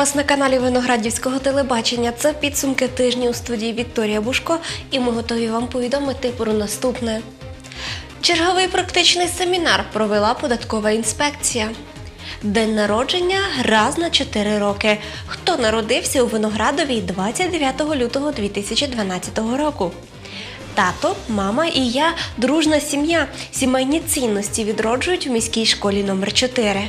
Вас на каналі Виноградівського телебачення. Це підсумки тижня у студії Вікторія Бушко, і ми готові вам повідомити про наступне. Черговий практичний семінар провела податкова інспекція. День народження раз на 4 роки. Хто народився у Виноградові 29 лютого 2012 року? Тато, мама і я дружна сім'я. Сімейні цінності відроджують у міській школі номер 4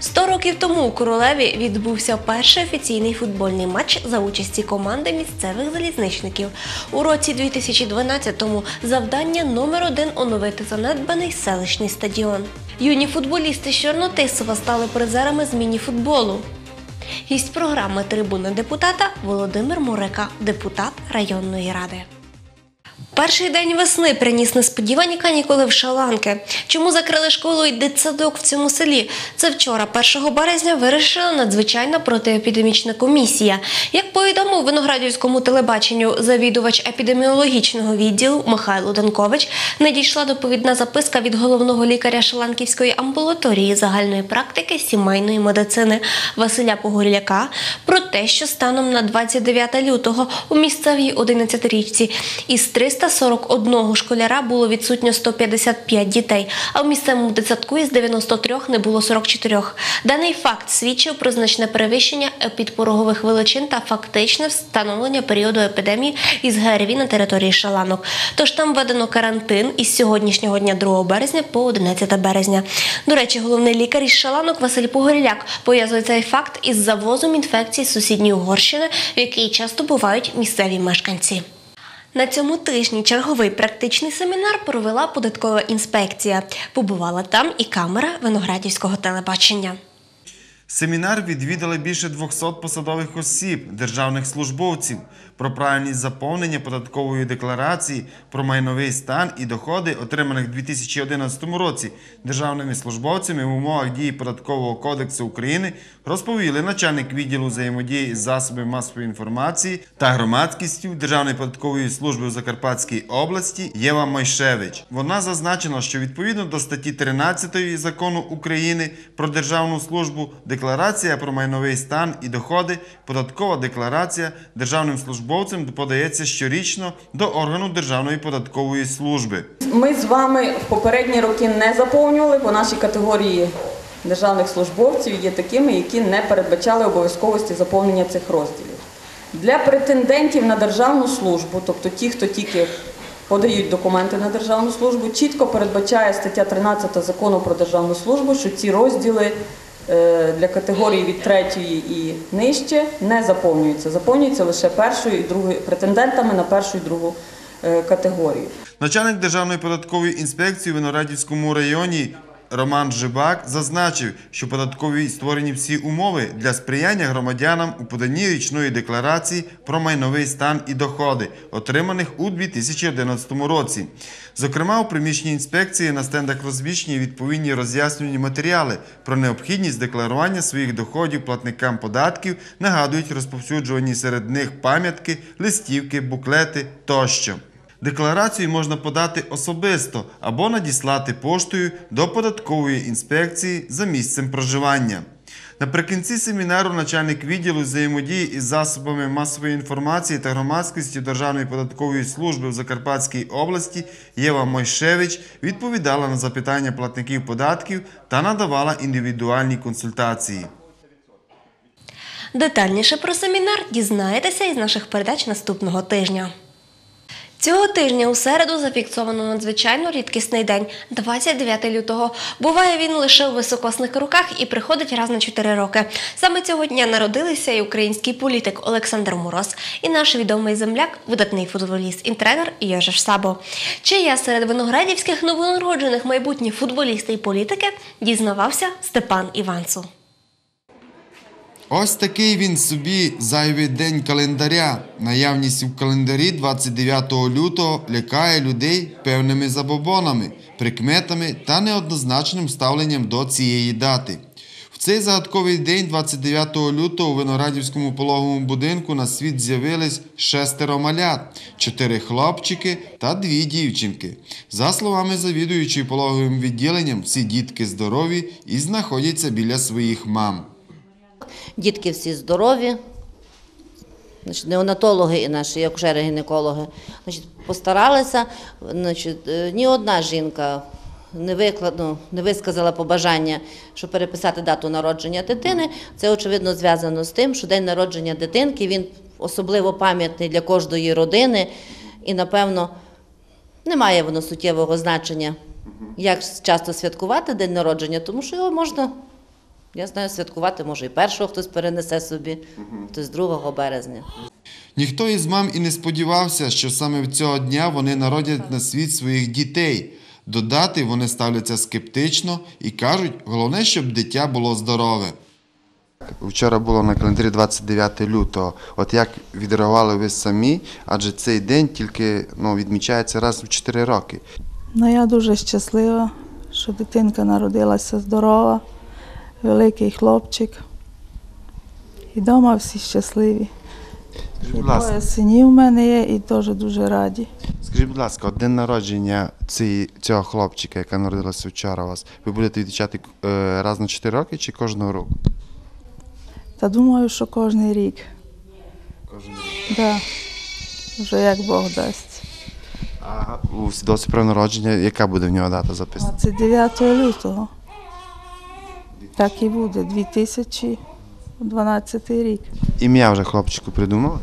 Сто років тому у Королеві відбувся перший офіційний футбольний матч за участі команди місцевих залізничників. У році 2012-му завдання номер один оновити занедбаний селищний стадіон. Юні футболісти з Чорнотисова стали призерами з міні-футболу. Гість програми Трибуна депутата Володимир Мурика, депутат районної ради. Перший день весни приніс несподівані канікули в Шаланки. Чому закрили школу і дитсадок в цьому селі? Це вчора, 1 березня, вирішила надзвичайна протиепідемічна комісія. Як повідомив виноградівському телебаченню завідувач епідеміологічного відділу Михайло Данкович, надійшла доповідна записка від головного лікаря Шаланківської амбулаторії загальної практики сімейної медицини Василя Погорляка про те, що станом на 29 лютого у місцевій 11-річці із 341 школяра було відсутньо 155 дітей, а в місцевому дитсадку із 93 не було 44. Даний факт свідчив про значне перевищення підпорогових величин та фактичне встановлення періоду епідемії із ГРВІ на території Шаланок. Тож там введено карантин із сьогоднішнього дня 2 березня по 11 березня. До речі, головний лікар із Шаланок Василь Погоріляк пов'язує цей факт із завозом інфекції з сусідньої Угорщини, в якій часто бувають місцеві мешканці. На цьому тижні черговий практичний семінар провела податкова інспекція. Побувала там і камера виноградівського телебачення. Семінар відвідали більше 200 посадових осіб, державних службовців про правильність заповнення податкової декларації, про майновий стан і доходи, отриманих у 2011 році державними службовцями в умовах дії Податкового кодексу України, розповіли начальник відділу взаємодії з засобами масової інформації та громадськістю Державної податкової служби у Закарпатській області Єва Мойшевич. Вона зазначила, що відповідно до статті 13 закону України про державну службу, декларація про майновий стан і доходи, податкова декларація державним службовцям подається щорічно до органу Державної податкової служби. Ми з вами в попередні роки не заповнювали, бо наші категорії державних службовців є такими, які не передбачали обов'язковості заповнення цих розділів. Для претендентів на державну службу, тобто ті, хто тільки подають документи на державну службу, чітко передбачає стаття 13 закону про державну службу, що ці розділи для категорії від третьої і нижче не заповнюються. Заповнюються лише першою і другою претендентами на першу і другу е, категорію. Начальник Державної податкової інспекції в Виноградівському районі Роман Жибак зазначив, що податкові створені всі умови для сприяння громадянам у поданні річної декларації про майновий стан і доходи, отриманих у 2011 році. Зокрема, у приміщенні інспекції на стендах розміщені відповідні роз'яснювальні матеріали про необхідність декларування своїх доходів платникам податків, нагадують розповсюджувані серед них пам'ятки, листівки, буклети тощо. Декларацію можна подати особисто або надіслати поштою до податкової інспекції за місцем проживання. Наприкінці семінару начальник відділу взаємодії із засобами масової інформації та громадськості Державної податкової служби в Закарпатській області Єва Мойшевич відповідала на запитання платників податків та надавала індивідуальні консультації. Детальніше про семінар дізнаєтеся із наших передач наступного тижня. Цього тижня у середу зафіксовано надзвичайно рідкісний день 29 лютого. Буває він лише у високосних руках і приходить раз на 4 роки. Саме цього дня народилися і український політик Олександр Мороз, і наш відомий земляк, видатний футболіст і тренер Йожеш Сабо. Чия серед виноградівських новонароджених майбутніх футболісти і політики дізнавався Степан Іванцу. Ось такий він собі зайвий день календаря. Наявність у календарі 29 лютого лякає людей певними забобонами, прикметами та неоднозначним ставленням до цієї дати. В цей загадковий день, 29 лютого, у Виноградівському пологовому будинку на світ з'явились шестеро малят, чотири хлопчики та дві дівчинки. За словами завідуючої пологовим відділенням, всі дітки здорові і знаходяться біля своїх мам. Дітки всі здорові. Значить, неонатологи і наші акушери-гінекологи значить, постаралися. Значить, е, ні одна жінка не, виклад, ну, не висказала побажання, щоб переписати дату народження дитини. Це очевидно зв'язано з тим, що день народження дитинки він особливо пам'ятний для кожної родини, і, напевно, немає воно суттєвого значення, як часто святкувати день народження, тому що його можна, я знаю, святкувати може і першого хтось перенесе собі, хтось 2 березня. Ніхто із мам і не сподівався, що саме в цього дня вони народять на світ своїх дітей. До дати вони ставляться скептично і кажуть, головне, щоб дитя було здорове. Вчора було на календарі 29 лютого. От як відреагували ви самі, адже цей день тільки ну, відмічається раз в 4 роки. Ну, я дуже щаслива, що дитинка народилася здорова, великий хлопчик. І вдома всі щасливі. Скажіть, будь Двоє синів у мене є і теж дуже раді. скажіть, будь ласка, день народження цієї, цього хлопчика, яка народилася вчора у вас, ви будете відмічати е, раз на 4 роки чи кожного року? Та думаю, що кожен рік. Кожен рік. Да. Вже як Бог дасть. А у свідоцтві про народження, яка буде в нього дата записана? 29 лютого. Так і буде, 2012 рік. Ім'я вже хлопчику придумали?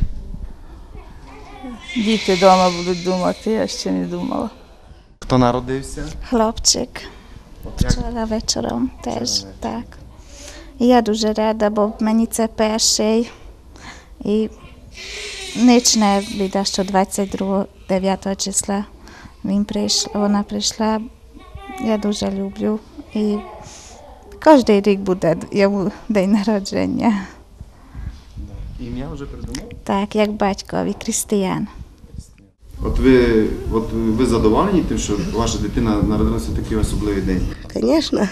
Діти вдома будуть думати, я ще не думала. Хто народився? Хлопчик. Вчора вечором теж так. Я дуже рада, бо мені це перший. І ніч не біда, що 22 9 числа він прийшла, вона прийшла. Я дуже люблю. І кожен рік буде йому день народження. Ім'я вже придумали? Так, як батькові, Крістіян. От ви, от ви задоволені тим, що ваша дитина народилася в такий особливий день? Звісно,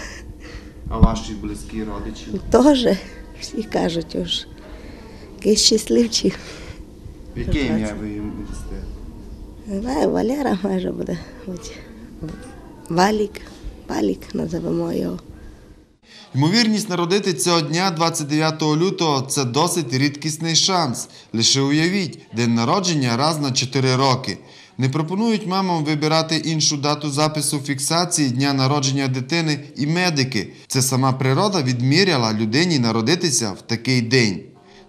А ваші близькі родичі? теж всі кажуть уж. Який щасливчик. Яке ім'я ви їм дасте? Не знаю, Валера може буде. Валік. Валік називаємо його. Ймовірність народити цього дня, 29 лютого, це досить рідкісний шанс. Лише уявіть, день народження раз на 4 роки. Не пропонують мамам вибирати іншу дату запису фіксації дня народження дитини і медики. Це сама природа відміряла людині народитися в такий день.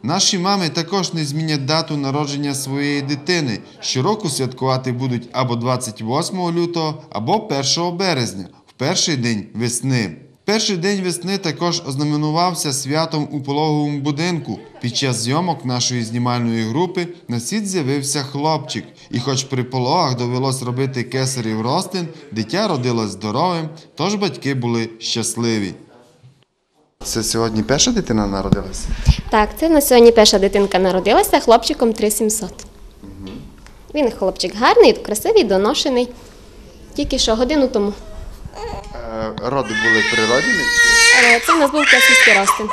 Наші мами також не змінять дату народження своєї дитини. Щороку святкувати будуть або 28 лютого, або 1 березня, в перший день весни. Перший день весни також ознаменувався святом у пологовому будинку. Під час зйомок нашої знімальної групи на світ з'явився хлопчик. І хоч при пологах довелось робити кесарів розтин, дитя родилось здоровим, тож батьки були щасливі. Це сьогодні перша дитина народилася? Так, це на сьогодні перша дитинка народилася хлопчиком 3700. Він хлопчик гарний, красивий, доношений. Тільки що годину тому. Е, Роди були природні? Це в нас був кесарський розтин.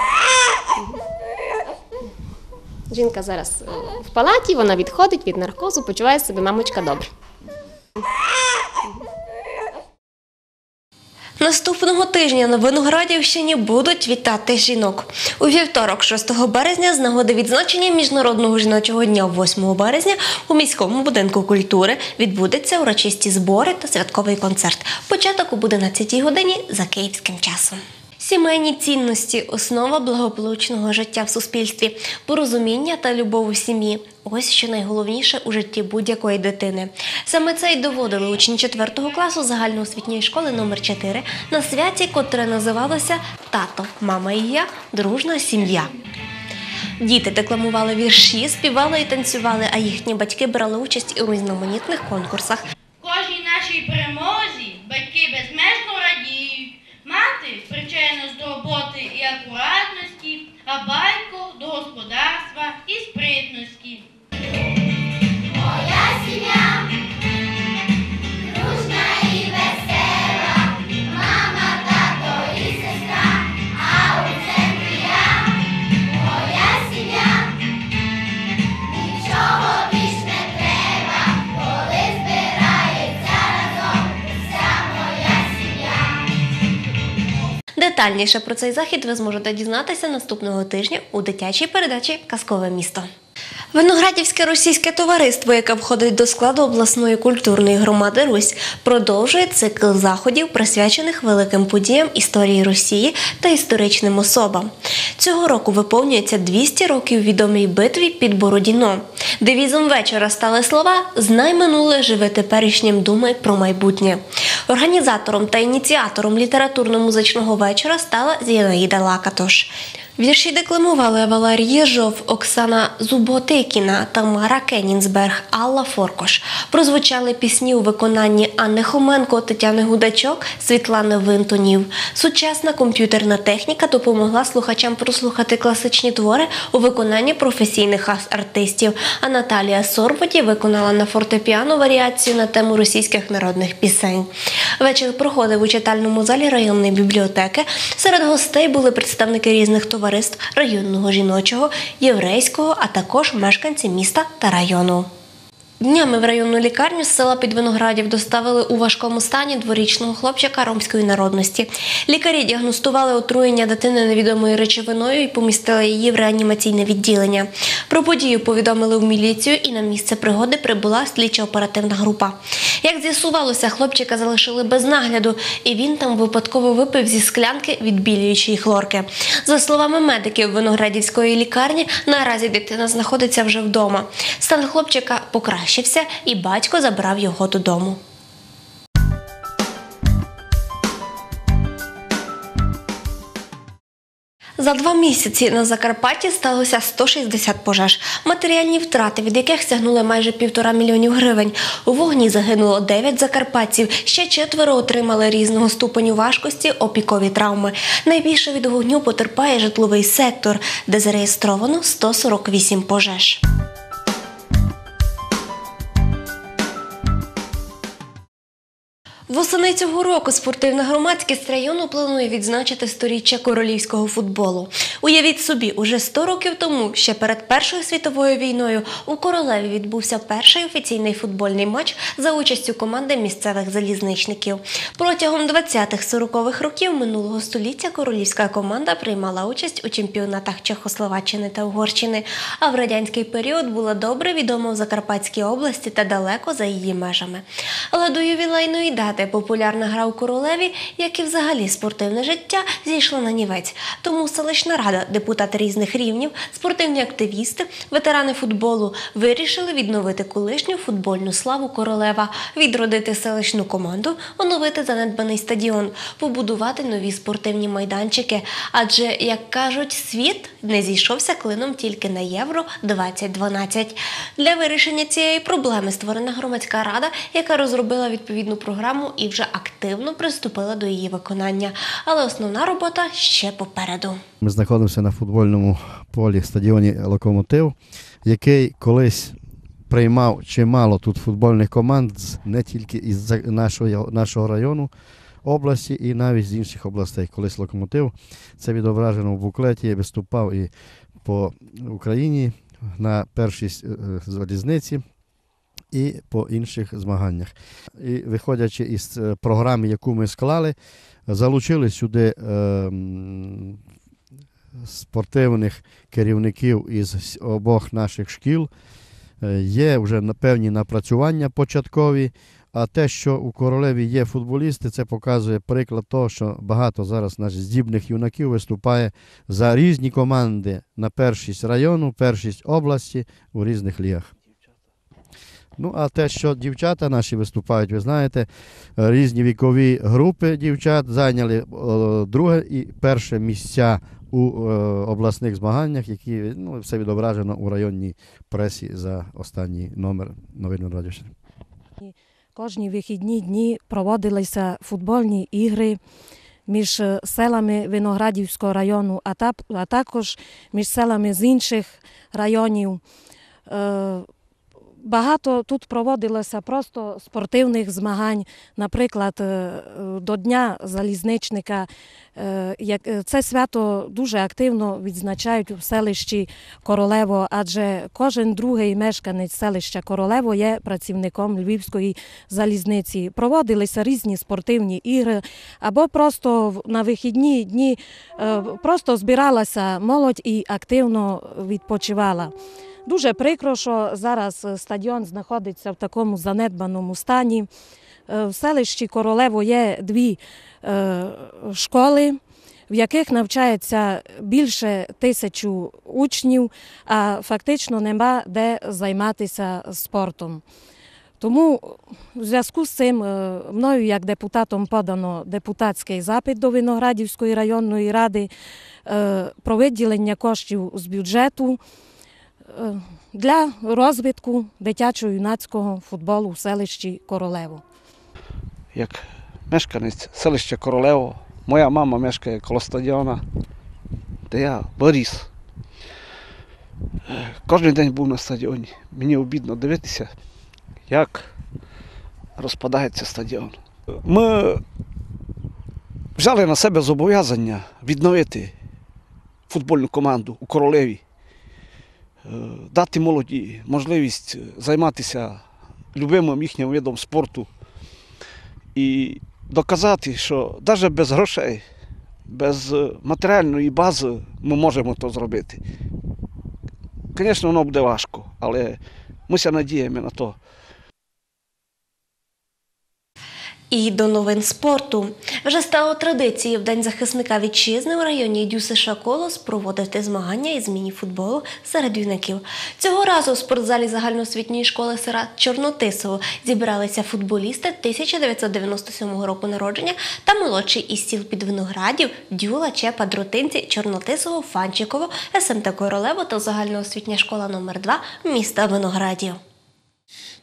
Жінка зараз е, в палаті, вона відходить від наркозу, почуває себе мамочка добре. Наступного тижня на Виноградівщині будуть вітати жінок. У вівторок, 6 березня, з нагоди відзначення Міжнародного жіночого дня 8 березня у міському будинку культури відбудеться урочисті збори та святковий концерт. Початок об 11 годині за київським часом. Сімейні цінності основа благополучного життя в суспільстві, порозуміння та любов у сім'ї. Ось що найголовніше у житті будь-якої дитини. Саме це й доводили учні 4 класу загальноосвітньої школи номер 4 на святі, котре називалося Тато, мама і я дружна сім'я. Діти декламували вірші, співали і танцювали, а їхні батьки брали участь у різноманітних конкурсах. Кожній нашій перемозі батьки безмежно причайно до роботи і акуратності, а батько до господарства і спритності. Детальніше про цей захід ви зможете дізнатися наступного тижня у дитячій передачі Казкове місто. Виноградівське російське товариство, яке входить до складу обласної культурної громади Русь, продовжує цикл заходів, присвячених великим подіям історії Росії та історичним особам. Цього року виповнюється 200 років відомій битві під Бородіно. Девізом вечора стали слова Знай минуле, живи теперішнім, думай про майбутнє. Організатором та ініціатором літературно-музичного вечора стала Зінаїда Лакатош. Вірші декламували Валерій Єжов, Оксана Зуботикіна, Тамара Кенінсберг, Алла Форкош. Прозвучали пісні у виконанні Анни Хоменко, Тетяни Гудачок, Світлани Винтонів. Сучасна комп'ютерна техніка допомогла слухачам прослухати класичні твори у виконанні професійних артистів. А Наталія Сорводі виконала на фортепіано варіацію на тему російських народних пісень. Вечір проходив у читальному залі районної бібліотеки. Серед гостей були представники різних товариств районного жіночого, єврейського, а також мешканці міста та району. Днями в районну лікарню з села Підвиноградів доставили у важкому стані дворічного хлопчика ромської народності. Лікарі діагностували отруєння дитини невідомою речовиною і помістили її в реанімаційне відділення. Про подію повідомили в міліцію і на місце пригоди прибула слідчо-оперативна група. Як з'ясувалося, хлопчика залишили без нагляду, і він там випадково випив зі склянки відбілюючої хлорки. За словами медиків Виноградівської лікарні, наразі дитина знаходиться вже вдома. Стан хлопчика покращився, і батько забрав його додому. За два місяці на Закарпатті сталося 160 пожеж. Матеріальні втрати, від яких сягнули майже півтора мільйонів гривень. У вогні загинуло 9 закарпатців. Ще четверо отримали різного ступеню важкості опікові травми. Найбільше від вогню потерпає житловий сектор, де зареєстровано 148 пожеж. Восени цього року спортивна громадськість району планує відзначити сторіччя королівського футболу. Уявіть собі, уже 100 років тому, ще перед Першою світовою війною, у королеві відбувся перший офіційний футбольний матч за участю команди місцевих залізничників. Протягом 20-40-х років минулого століття королівська команда приймала участь у чемпіонатах Чехословаччини та Угорщини, а в радянський період була добре відома в Закарпатській області та далеко за її межами. Але до ювілейної дати популярна гра у королеві, як і взагалі спортивне життя, зійшла на нівець. Тому селищна рада, депутати різних рівнів, спортивні активісти, ветерани футболу вирішили відновити колишню футбольну славу королева, відродити селищну команду, оновити занедбаний стадіон, побудувати нові спортивні майданчики. Адже, як кажуть, світ не зійшовся клином тільки на євро 2012. Для вирішення цієї проблеми створена громадська рада, яка розробила відповідну програму і вже активно приступила до її виконання. Але основна робота ще попереду. Ми знаходимося на футбольному полі стадіоні Локомотив, який колись приймав чимало тут футбольних команд не тільки із нашого, нашого району, області і навіть з інших областей. Колись локомотив це відображено в буклеті, виступав і по Україні на першій е, залізниці. І по інших змаганнях. І виходячи із е, програми, яку ми склали, залучили сюди е, спортивних керівників із обох наших шкіл. Е, Є вже певні напрацювання початкові. А те, що у королеві є футболісти, це показує приклад того, що багато зараз наших здібних юнаків виступає за різні команди на першість району, першість області у різних лігах. Ну, а те, що дівчата наші виступають, ви знаєте, е, різні вікові групи дівчат зайняли е, друге і перше місця у е, обласних змаганнях, які ну, все відображено у районній пресі за останній номер новин радіо. Кожні вихідні дні проводилися футбольні ігри між селами Виноградівського району, а також між селами з інших районів. Багато тут проводилося просто спортивних змагань. Наприклад, е, до Дня залізничника. Е, е, Це свято дуже активно відзначають у селищі Королево, адже кожен другий мешканець селища Королево є працівником Львівської залізниці. Проводилися різні спортивні ігри, або просто в- на вихідні дні просто збиралася молодь і активно відпочивала. Дуже прикро, що зараз е, стадіон знаходиться в такому занедбаному стані. Е, В селищі Королево є дві е, школи, в яких навчається більше тисячу учнів, а фактично нема де займатися спортом. Тому в зв'язку з цим мною, як депутатом, подано депутатський запит до Виноградівської районної ради про виділення коштів з бюджету для розвитку дитячо-юнацького футболу в селищі Королево. як мешканець селища Королево. Моя мама мешкає коло стадіона, де я виріс. Е, Кожен день був на стадіоні. Мені обідно дивитися, як розпадається стадіон. Ми взяли на себе зобов'язання відновити футбольну команду у королеві, е, дати молоді можливість займатися любимим їхнім видом спорту і доказати, що навіть без грошей, без е, матеріальної бази ми можемо то зробити. Звісно, воно буде важко, але ми надіємо на то. І до новин спорту. Вже стало традицією в День захисника вітчизни у районі Дюсиша Колос проводити змагання із міні-футболу серед юнаків. Цього разу у спортзалі загальноосвітньої школи села Чорнотисово зібралися футболісти 1997 року народження та молодші із сіл під виноградів, Дюла, Чепа, Дротинці, Чорнотисово, Фанчиково, СМТ Королево та загальноосвітня школа номер 2 міста Виноградів.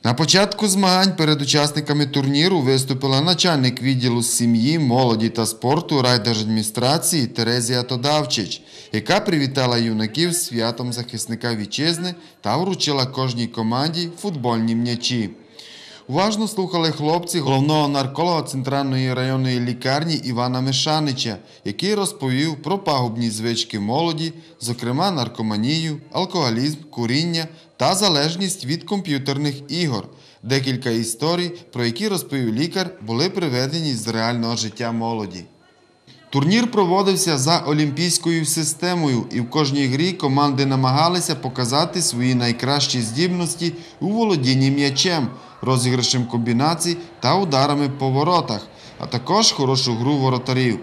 На початку змагань перед учасниками турніру виступила начальник відділу сім'ї, молоді та спорту райдержадміністрації Терезія Тодавчич, яка привітала юнаків святом захисника вітчизни та вручила кожній команді футбольні м'ячі. Уважно слухали хлопці головного нарколога Центральної районної лікарні Івана Мишанича, який розповів про пагубні звички молоді, зокрема наркоманію, алкоголізм, куріння та залежність від комп'ютерних ігор. Декілька історій, про які розповів лікар, були приведені з реального життя молоді. Турнір проводився за олімпійською системою, і в кожній грі команди намагалися показати свої найкращі здібності у володінні м'ячем, розіграшем комбінацій та ударами по воротах, а також хорошу гру воротарів.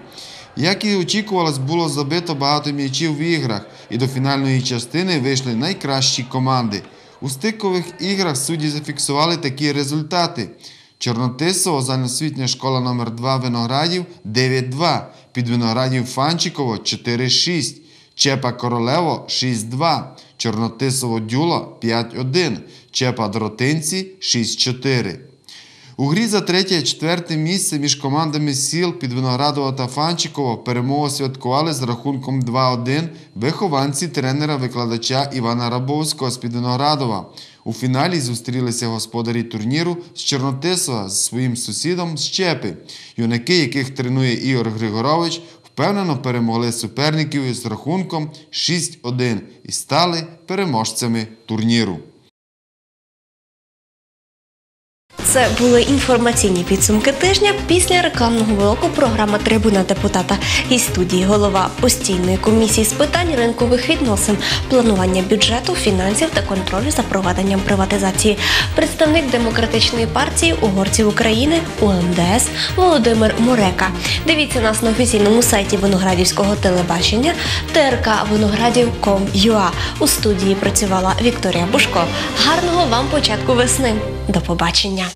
Як і очікувалось, було забито багато м'ячів в іграх, і до фінальної частини вийшли найкращі команди. У стикових іграх судді зафіксували такі результати. Чорнотисово, загальноосвітня школа номер 2 Виноградів 9-2, під Виноградів Фанчиково 4-6, Чепа Королево 6-2, Чорнотисово Дюло 5-1, Чепа Дротинці 6-4. У грі за третє і четверте місце між командами сіл під Виноградово та Фанчиково перемогу святкували з рахунком 2-1 вихованці тренера-викладача Івана Рабовського з під Виноградова. У фіналі зустрілися господарі турніру з Чорнотисова з своїм сусідом з Чепи. Юнаки, яких тренує Ігор Григорович, впевнено перемогли суперників із рахунком 6-1 і стали переможцями турніру. Це були інформаційні підсумки тижня після рекламного блоку програма Трибуна депутата із студії голова постійної комісії з питань ринкових відносин, планування бюджету, фінансів та контролю за проведенням приватизації. Представник демократичної партії угорців України УМДС Володимир Мурека. Дивіться нас на офіційному сайті Виноградівського телебачення ТРК. У студії працювала Вікторія Бушко. Гарного вам початку весни. До побачення.